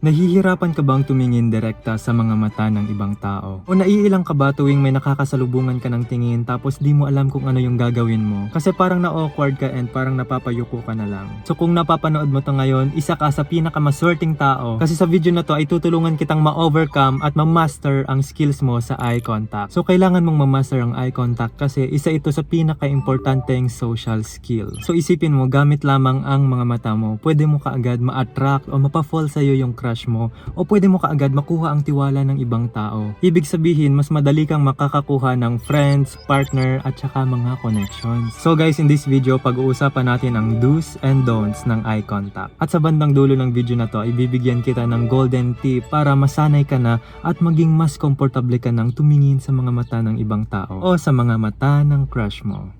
Nahihirapan ka bang tumingin direkta sa mga mata ng ibang tao? O naiilang ka ba tuwing may nakakasalubungan ka ng tingin tapos di mo alam kung ano yung gagawin mo? Kasi parang na-awkward ka and parang napapayuko ka na lang. So kung napapanood mo to ngayon, isa ka sa pinakamaswerteng tao. Kasi sa video na to ay tutulungan kitang ma-overcome at ma-master ang skills mo sa eye contact. So kailangan mong ma-master ang eye contact kasi isa ito sa pinaka-importanteng social skill. So isipin mo, gamit lamang ang mga mata mo, pwede mo kaagad ma-attract o mapafall sa'yo yung crush mo o pwede mo kaagad makuha ang tiwala ng ibang tao. Ibig sabihin, mas madali kang makakakuha ng friends, partner, at saka mga connections. So guys, in this video, pag-uusapan natin ang do's and don'ts ng eye contact. At sa bandang dulo ng video na to, ibibigyan kita ng golden tip para masanay ka na at maging mas komportable ka ng tumingin sa mga mata ng ibang tao o sa mga mata ng crush mo.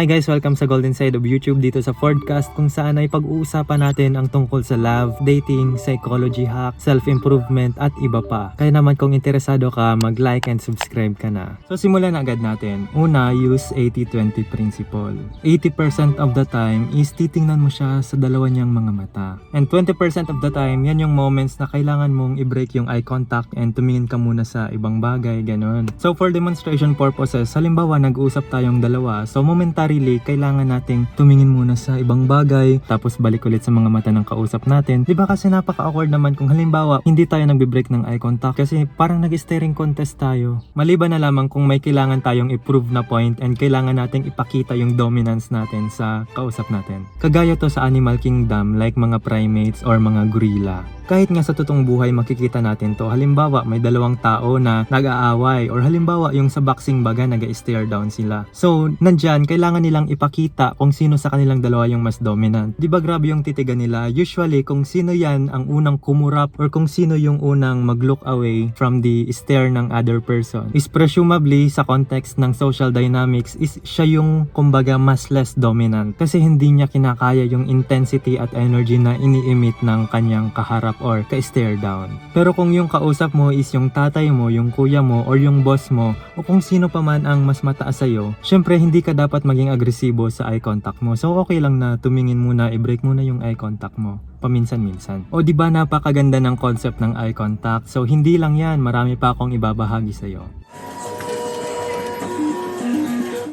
Hi guys! Welcome sa Golden Side of YouTube dito sa Fordcast kung saan ay pag-uusapan natin ang tungkol sa love, dating, psychology hack, self-improvement at iba pa. Kaya naman kung interesado ka, mag-like and subscribe ka na. So simulan na agad natin. Una, use 80-20 principle. 80% of the time is titingnan mo siya sa dalawa niyang mga mata. And 20% of the time, yan yung moments na kailangan mong i-break yung eye contact and tumingin ka muna sa ibang bagay, ganun. So for demonstration purposes, halimbawa nag-uusap tayong dalawa, so momentarily, kailangan nating tumingin muna sa ibang bagay, tapos balik ulit sa mga mata ng kausap natin. Di ba kasi napaka-awkward naman kung halimbawa, hindi tayo nagbe-break ng eye contact kasi parang nag-staring contest tayo. Maliban na lamang kung may kailangan tayong i-prove na point and kailangan nating ipakita yung dominance natin sa kausap natin. Kagaya to sa animal kingdom like mga primates or mga gorilla. Kahit nga sa totoong buhay makikita natin to. Halimbawa, may dalawang tao na nag-aaway or halimbawa yung sa boxing baga nag-stare down sila. So, nandyan, kailangan nilang ipakita kung sino sa kanilang dalawa yung mas dominant. Di ba grabe yung titigan nila? Usually, kung sino yan ang unang kumurap or kung sino yung unang mag-look away from the stare ng other person is presumably sa context ng social dynamics is siya yung kumbaga mas less dominant kasi hindi niya kinakaya yung intensity at energy na ini-emit ng kanyang kaharap or ka-stare down. Pero kung yung kausap mo is yung tatay mo, yung kuya mo, or yung boss mo, o kung sino pa man ang mas mataas sa'yo, syempre hindi ka dapat maging agresibo sa eye contact mo. So okay lang na tumingin muna, i-break muna yung eye contact mo paminsan-minsan. O di ba napakaganda ng concept ng eye contact? So hindi lang yan, marami pa akong ibabahagi sa'yo.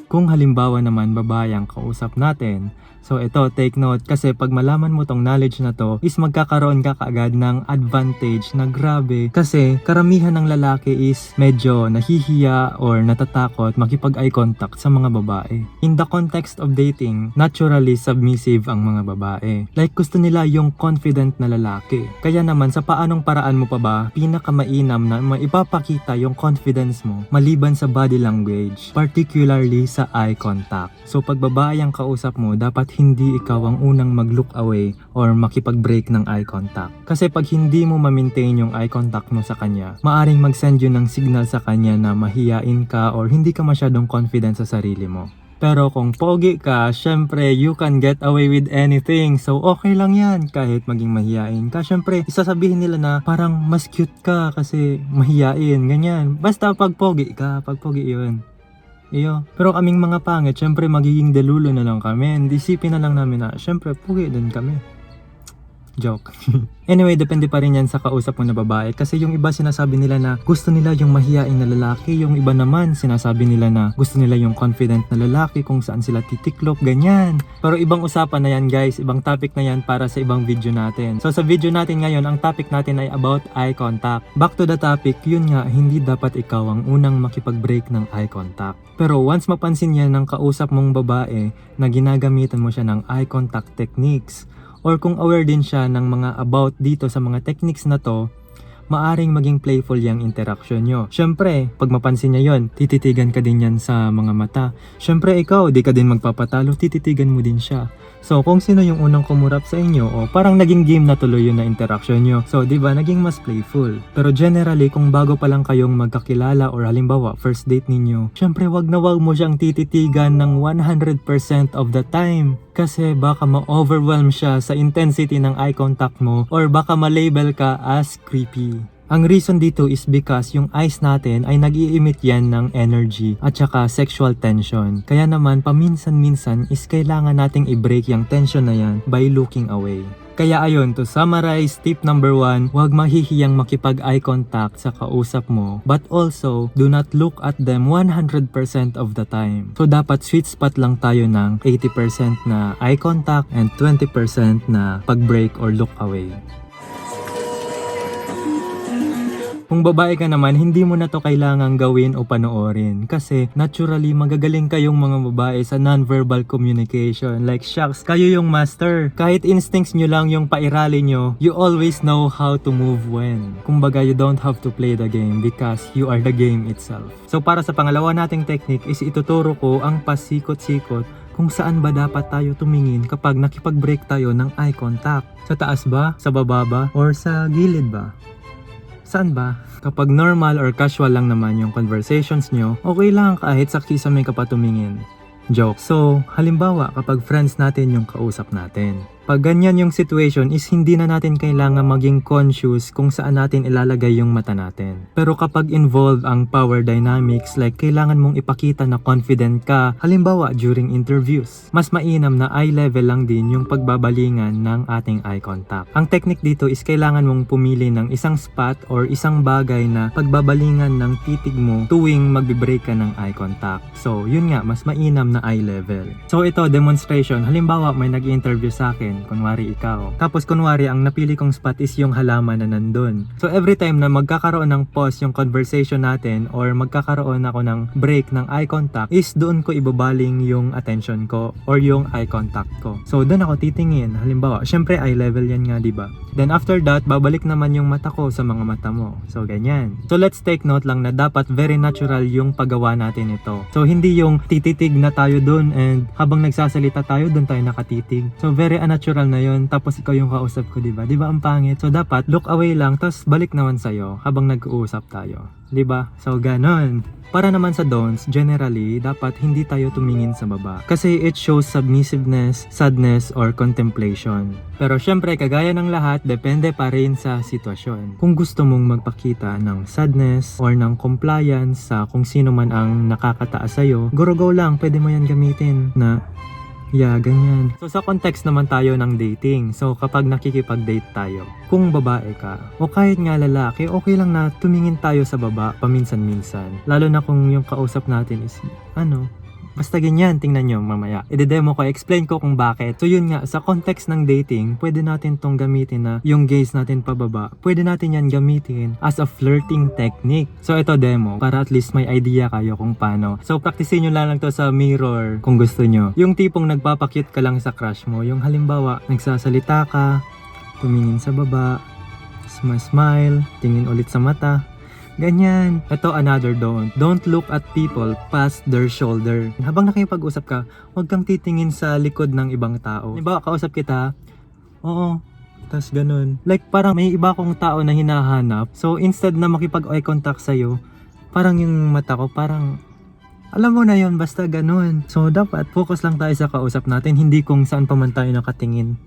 Kung halimbawa naman babae ang kausap natin, so ito take note kasi pag malaman mo tong knowledge na to is magkakaroon ka kaagad ng advantage na grabe kasi karamihan ng lalaki is medyo nahihiya or natatakot makipag eye contact sa mga babae. In the context of dating, naturally submissive ang mga babae. Like gusto nila yung confident na lalaki. Kaya naman sa paanong paraan mo pa ba pinakamainam na maipapakita yung confidence mo maliban sa body language, particularly sa eye contact. So pag babae ang kausap mo, dapat hindi ikaw ang unang mag-look away or makipag-break ng eye contact. Kasi pag hindi mo ma-maintain yung eye contact mo sa kanya, maaring mag-send yun ng signal sa kanya na mahiyain ka or hindi ka masyadong confident sa sarili mo. Pero kung pogi ka, syempre you can get away with anything. So okay lang yan kahit maging mahiyain ka. Syempre isasabihin nila na parang mas cute ka kasi mahiyain, ganyan. Basta pag pogi ka, pag pogi yun. Iyo. Pero kaming mga pangit, syempre magiging delulo na lang kami. And isipin na lang namin na, syempre, pugi din kami. Joke. anyway, depende pa rin yan sa kausap mo na babae. Kasi yung iba sinasabi nila na gusto nila yung mahiyain na lalaki. Yung iba naman sinasabi nila na gusto nila yung confident na lalaki kung saan sila titiklop, ganyan. Pero ibang usapan na yan guys. Ibang topic na yan para sa ibang video natin. So sa video natin ngayon, ang topic natin ay about eye contact. Back to the topic, yun nga, hindi dapat ikaw ang unang makipag-break ng eye contact. Pero once mapansin yan ng kausap mong babae na ginagamitan mo siya ng eye contact techniques, or kung aware din siya ng mga about dito sa mga techniques na to, maaring maging playful yung interaction nyo. Siyempre, pag mapansin niya yon, tititigan ka din yan sa mga mata. Siyempre, ikaw, di ka din magpapatalo, tititigan mo din siya. So, kung sino yung unang kumurap sa inyo, o parang naging game na tuloy yun na interaction nyo. So, di ba, naging mas playful. Pero generally, kung bago pa lang kayong magkakilala or halimbawa, first date ninyo, syempre, wag na wag mo siyang tititigan ng 100% of the time. Kasi baka ma-overwhelm siya sa intensity ng eye contact mo or baka ma-label ka as creepy. Ang reason dito is because yung eyes natin ay nag emit yan ng energy at saka sexual tension. Kaya naman paminsan-minsan is kailangan nating i-break yung tension na yan by looking away. Kaya ayun, to summarize, tip number one, huwag mahihiyang makipag eye contact sa kausap mo. But also, do not look at them 100% of the time. So dapat sweet spot lang tayo ng 80% na eye contact and 20% na pag-break or look away. Kung babae ka naman, hindi mo na to kailangang gawin o panoorin kasi naturally magagaling kayong mga babae sa non-verbal communication. Like, shucks, kayo yung master. Kahit instincts nyo lang yung pairali nyo, you always know how to move when. Kumbaga, you don't have to play the game because you are the game itself. So, para sa pangalawa nating technique is ituturo ko ang pasikot-sikot kung saan ba dapat tayo tumingin kapag nakipag-break tayo ng eye contact. Sa taas ba? Sa baba ba? Or sa gilid ba? Saan ba? Kapag normal or casual lang naman yung conversations nyo, okay lang kahit sa kisame ka pa. Joke. So, halimbawa kapag friends natin yung kausap natin. Pag ganyan yung situation is hindi na natin kailangan maging conscious kung saan natin ilalagay yung mata natin. Pero kapag involved ang power dynamics like kailangan mong ipakita na confident ka, halimbawa during interviews, mas mainam na eye level lang din yung pagbabalingan ng ating eye contact. Ang technique dito is kailangan mong pumili ng isang spot or isang bagay na pagbabalingan ng titig mo tuwing magbe-break ka ng eye contact. So, yun nga, mas mainam na eye level. So, ito, demonstration. Halimbawa, may nag-interview sa akin, kunwari ikaw. Tapos, kunwari, ang napili kong spot is yung halaman na nandun. So, every time na magkakaroon ng pause yung conversation natin or magkakaroon ako ng break ng eye contact is doon ko ibabaling yung attention ko or yung eye contact ko. So, doon ako titingin. Halimbawa, syempre eye level yan nga, di ba? Then after that, babalik naman yung mata ko sa mga mata mo. So, ganyan. So, let's take note lang na dapat very natural yung paggawa natin ito. So, hindi yung tititig na tayo doon and habang nagsasalita tayo, doon tayo nakatitig. So, very unnatural na yun. Tapos, ikaw yung kausap ko, di ba? Di ba ang pangit? So, dapat look away lang, tapos balik naman sa'yo habang nag-uusap tayo. Di ba? So, ganon. Para naman sa dons, generally, dapat hindi tayo tumingin sa baba. Kasi it shows submissiveness, sadness, or contemplation. Pero syempre, kagaya ng lahat, depende pa rin sa sitwasyon. Kung gusto mong magpakita ng sadness or ng compliance sa kung sino man ang nakakataas sa'yo, go lang, pwede mo yan gamitin na Yeah, ganyan. So sa context naman tayo ng dating. So kapag nakikipag-date tayo, kung babae ka o kahit nga lalaki, okay lang na tumingin tayo sa baba paminsan-minsan. Lalo na kung yung kausap natin is ano, Basta ganyan, tingnan nyo mamaya. I-demo ko, explain ko kung bakit. So yun nga, sa context ng dating, pwede natin tong gamitin na yung gaze natin pababa. Pwede natin yan gamitin as a flirting technique. So ito demo, para at least may idea kayo kung paano. So practicein nyo lang, to sa mirror kung gusto nyo. Yung tipong nagpapakit ka lang sa crush mo. Yung halimbawa, nagsasalita ka, tumingin sa baba, smile, tingin ulit sa mata, Ganyan. Ito another don't. Don't look at people past their shoulder. Habang nakipag-usap ka, huwag kang titingin sa likod ng ibang tao. Diba, kausap kita, oo, tas ganun. Like parang may iba akong tao na hinahanap. So instead na makipag eye contact sa'yo, parang yung mata ko parang alam mo na yon basta ganun. So dapat focus lang tayo sa kausap natin, hindi kung saan pa man tayo nakatingin.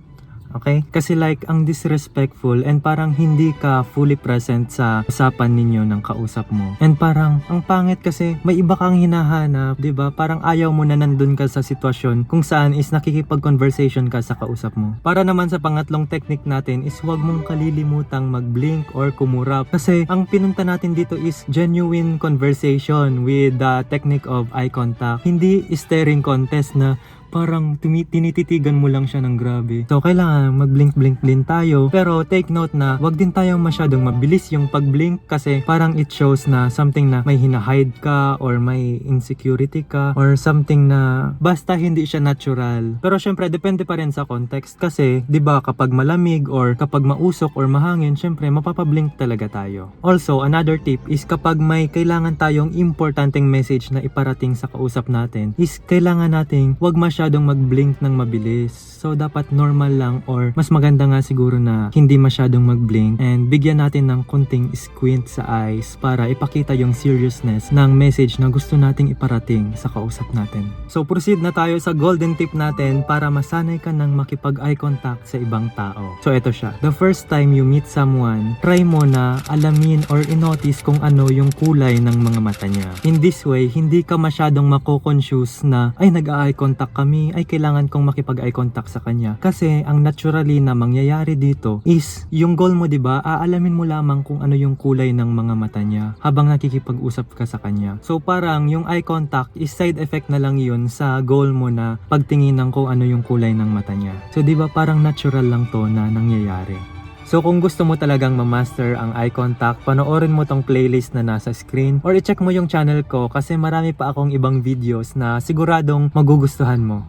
Okay? Kasi like, ang disrespectful and parang hindi ka fully present sa usapan ninyo ng kausap mo. And parang, ang pangit kasi may iba kang hinahanap, 'di ba Parang ayaw mo na nandun ka sa sitwasyon kung saan is nakikipag-conversation ka sa kausap mo. Para naman sa pangatlong technique natin is huwag mong kalilimutang mag-blink or kumurap. Kasi ang pinunta natin dito is genuine conversation with the technique of eye contact. Hindi staring contest na parang tinititigan mo lang siya ng grabe. So, kailangan mag-blink-blink din tayo. Pero take note na wag din tayong masyadong mabilis yung pag-blink kasi parang it shows na something na may hinahide ka or may insecurity ka or something na basta hindi siya natural. Pero syempre, depende pa rin sa context kasi 'di ba kapag malamig or kapag mausok or mahangin, syempre mapapablink talaga tayo. Also, another tip is kapag may kailangan tayong importanteng message na iparating sa kausap natin is kailangan nating wag masyadong masyadong mag-blink ng mabilis. So dapat normal lang or mas maganda nga siguro na hindi masyadong mag-blink and bigyan natin ng kunting squint sa eyes para ipakita yung seriousness ng message na gusto nating iparating sa kausap natin. So proceed na tayo sa golden tip natin para masanay ka ng makipag-eye contact sa ibang tao. So ito siya. The first time you meet someone, try mo na alamin or inotice kung ano yung kulay ng mga mata niya. In this way, hindi ka masyadong mako-confuse na ay nag-eye contact kami, ay kailangan kong makipag-eye contact sa kanya. Kasi ang naturally na mangyayari dito is yung goal mo 'di ba? Aalamin mo lamang kung ano yung kulay ng mga mata niya habang nakikipag-usap ka sa kanya. So parang yung eye contact is side effect na lang yun sa goal mo na pagtinginan ko ano yung kulay ng mata niya. So 'di ba parang natural lang to na nangyayari. So kung gusto mo talagang ma-master ang eye contact, panoorin mo tong playlist na nasa screen or i-check mo yung channel ko kasi marami pa akong ibang videos na siguradong magugustuhan mo.